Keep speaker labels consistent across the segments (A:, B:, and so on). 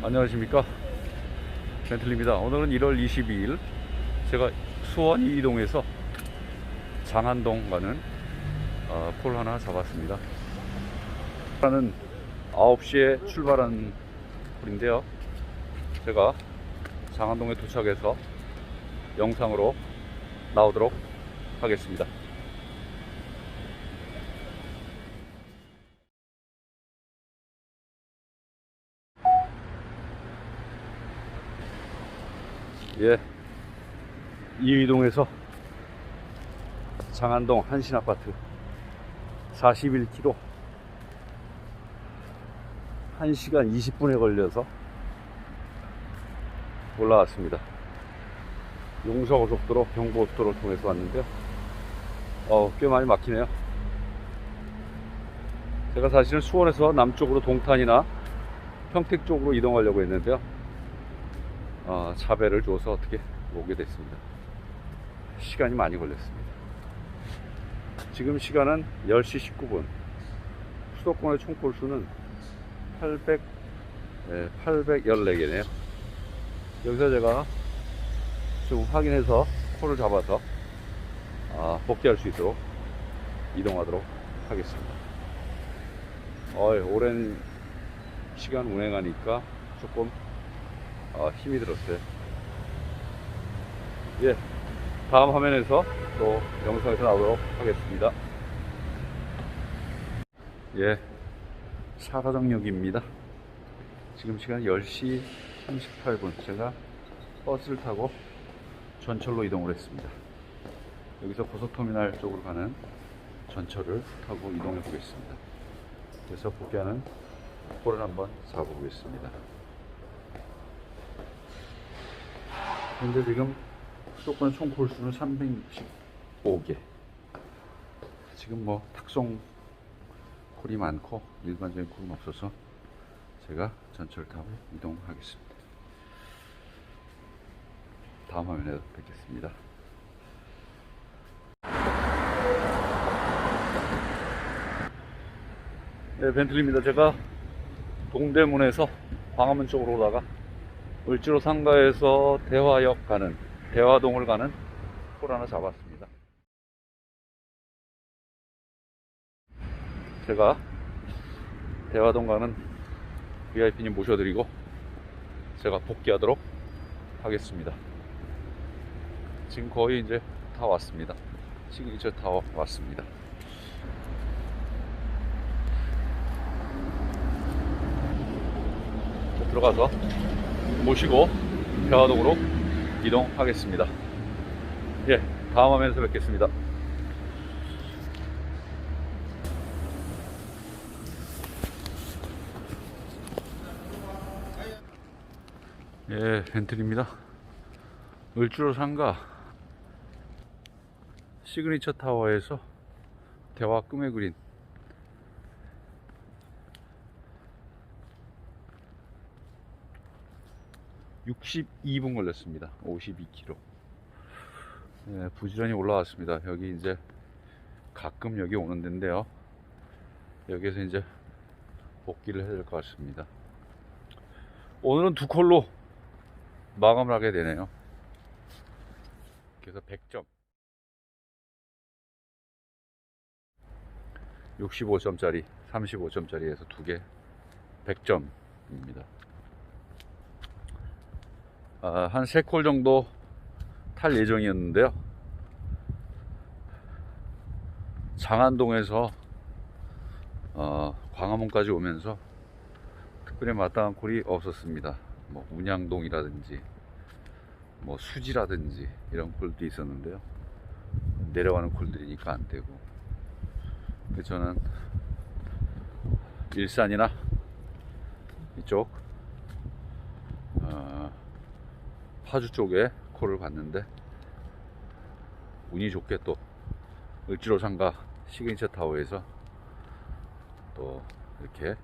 A: 안녕하십니까? 벤틀리입니다. 오늘은 1월 22일. 제가 수원 이동에서 장안동 가는 어, 폴 하나 잡았습니다. 하는 9시에 출발한 폴인데요. 제가 장안동에 도착해서 영상으로 나오도록 하겠습니다 예, 이의동에서 장안동 한신아파트 41km 1시간 20분에 걸려서 올라왔습니다. 용서고속도로 경부고속도로를 통해서 왔는데요. 어, 꽤 많이 막히네요. 제가 사실은 수원에서 남쪽으로 동탄이나 평택 쪽으로 이동하려고 했는데요. 어, 차배를 줘서 어떻게 오게 됐습니다. 시간이 많이 걸렸습니다. 지금 시간은 10시 19분. 수도권의 총골 수는 800, 예, 814개네요. 여기서 제가 좀 확인해서 콜을 잡아서 아, 복귀할 수 있도록 이동하도록 하겠습니다. 어, 오랜 시간 운행하니까 조금 아, 힘이 들었어요. 예, 다음 화면에서 또 영상에서 나오도록 하겠습니다. 예, 사가정역입니다. 지금 시간 10시 38분. 제가 버스를 타고 전철로 이동을 했습니다. 여기서 고속터미널 쪽으로 가는 전철을 타고 이동해 보겠습니다. 그래서 복귀하는 콜을 한번 잡아보겠습니다. 현재 지금 수도권 총 콜수는 365개. 지금 뭐 탁송 콜이 많고 일반적인 콜은 없어서 제가 전철 타고 이동하겠습니다. 다음 화면에 뵙겠습니다. 네, 벤틀리입니다. 제가 동대문에서 광화문 쪽으로 오다가 을지로 상가에서 대화역 가는 대화동을 가는 콜 하나 잡았습니다. 제가 대화동 가는 VIP님 모셔드리고 제가 복귀하도록 하겠습니다. 지금 거의 이제 다 왔습니다. 시그니처 타워 왔습니다. 자, 들어가서 모시고 대화동으로 이동하겠습니다. 예, 다음 화면에서 뵙겠습니다. 예, 벤틀입니다. 을주로 상가 시그니처 타워에서 대화 꿈의 그린 (62분) 걸렸습니다 (52km) 예, 부지런히 올라왔습니다 여기 이제 가끔 여기 오는 데인데요 여기에서 이제 복귀를 해야 될 것 같습니다 오늘은 두 콜로 마감을 하게 되네요. 그래서 100점. 65점짜리, 35점짜리에서 두 개, 100점입니다. 아, 한세콜 정도 탈 예정이었는데요. 장안동에서 어, 광화문까지 오면서 특별히 마땅한 콜이 없었습니다. 뭐 운양동이라든지 뭐 수지라든지 이런 콜도 있었는데요. 내려가는 콜들이니까 안 되고. 그래서 저는 일산이나 이쪽 어, 파주 쪽에 콜을 봤는데 운이 좋게 또 을지로 상가 시그니처 타워에서 또 이렇게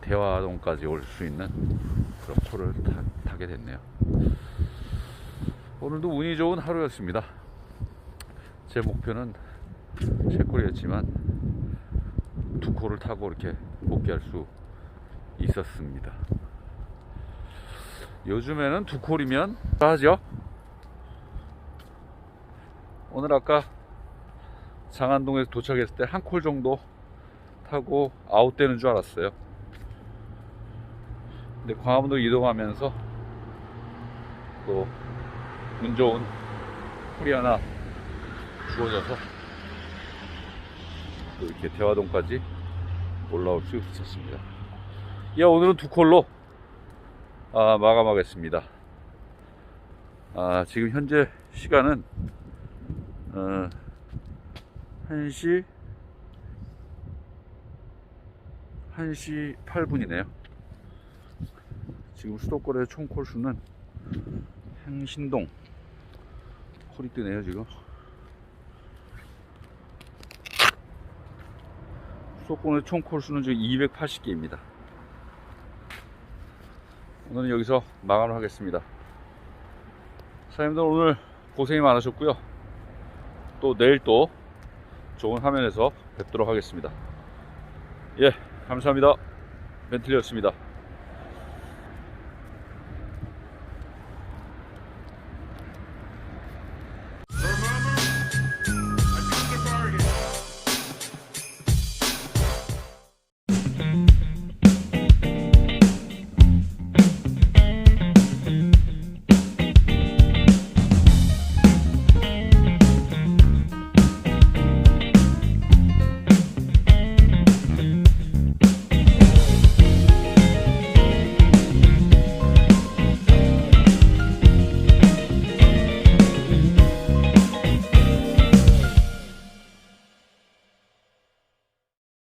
A: 대화동까지 올 수 있는 그런 콜을 타, 게 됐네요. 오늘도 운이 좋은 하루였습니다. 제 목표는 제 콜이었지만 두 콜을 타고 이렇게 복귀할 수 있었습니다. 요즘에는 두 콜이면 하죠. 오늘 아까 장안동에서 도착했을 때 한 콜 정도 타고 아웃되는 줄 알았어요. 근데 광화문도 이동하면서 또 운 좋은 콜이 하나 주어져서 또 이렇게 대화동까지 올라올 수 있었습니다. 예, 오늘은 두 콜로 아, 마감하겠습니다. 아, 지금 현재 시간은 어, 1시 1시 8분이네요. 지금 수도권의 총 콜 수는 행신동 콜이 뜨네요, 지금. 수도권의 총 콜 수는 지금 280개입니다. 오늘은 여기서 마감을 하겠습니다. 사장님들 오늘 고생이 많으셨고요. 또 내일 또 좋은 화면에서 뵙도록 하겠습니다. 예, 감사합니다. 벤틀리였습니다.